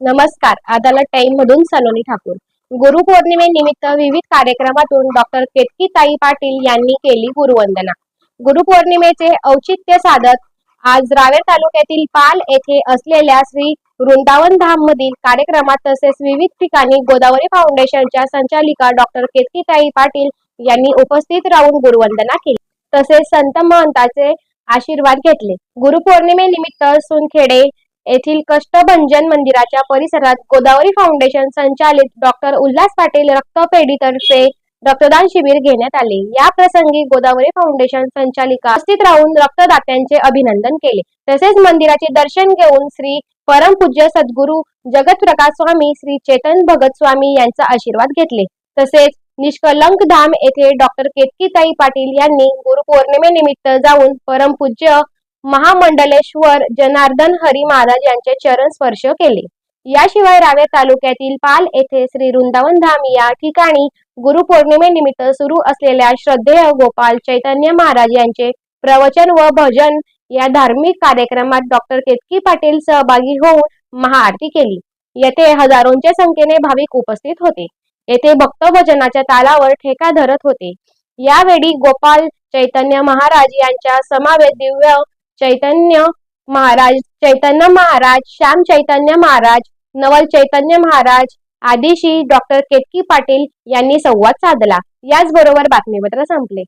नमस्कार. अदालत टाइम मधून सलोनी ठाकूर. गुरुपौर्णिमेनिमित्त विविध कार्यक्रमातून डॉक्टर केतकीताई पाटील यांनी केली गुरुवंदना. गुरुपौर्णिमेचे औचित्य साधत आज रावेर तालुक्यातील पाल येथे असलेल्या श्री वृंदावन धाम मधील कार्यक्रमात तसेच विविध ठिकाणी गोदावरी फाउंडेशनच्या संचालिका डॉक्टर केतकीताई पाटील यांनी उपस्थित राहून गुरुवंदना केली. तसेच संत महंताचे आशीर्वाद घेतले. गुरुपौर्णिमेनिमित्त सुनखेडे येथील कष्टभंजन मंदिराच्या परिसरात गोदावरी फाउंडेशन संचालित डॉक्टर उल्हास पाटील रक्तपेढीतर्फे रक्तदान शिबिर घेण्यात आले. या प्रसंगी गोदावरी फाउंडेशन संचालिका उपस्थित राहून रक्तदात्यांचे अभिनंदन केले. तसेच मंदिराचे दर्शन घेऊन श्री परमपूज्य सद्गुरू जगतप्रकाश स्वामी श्री चेतन भगत स्वामी यांचा आशीर्वाद घेतले. तसेच निष्कलंक धाम येथे डॉक्टर केतकीताई पाटील यांनी गुरुपौर्णिमेनिमित्त जाऊन परमपूज्य महामंडलेश्वर जनार्दन हरी महाराज यांचे चरण स्पर्श केले. याशिवाय रावे तालुक्यातील पाल येथे श्री वृंदावन धाम या ठिकाणी गुरुपौर्णिमेनिमित्त सुरू असलेल्या श्रद्धेय गोपाल चैतन्य महाराज यांचे प्रवचन व भजन या धार्मिक कार्यक्रमात डॉक्टर केतकी पाटील सहभागी होऊन महाआरती केली. येथे हजारोंच्या संख्येने भाविक उपस्थित होते. येथे भक्तभजनाच्या तालावर ठेका धरत होते. यावेळी गोपाल चैतन्य महाराज यांच्या समावेत दिव्य चैतन्य महाराज चैतन्य महाराज श्याम चैतन्य महाराज नवल चैतन्य महाराज आदिशी डॉक्टर केतकी पाटील यांनी संवाद साधला. याचबरोबर बातमीपत्र संपले.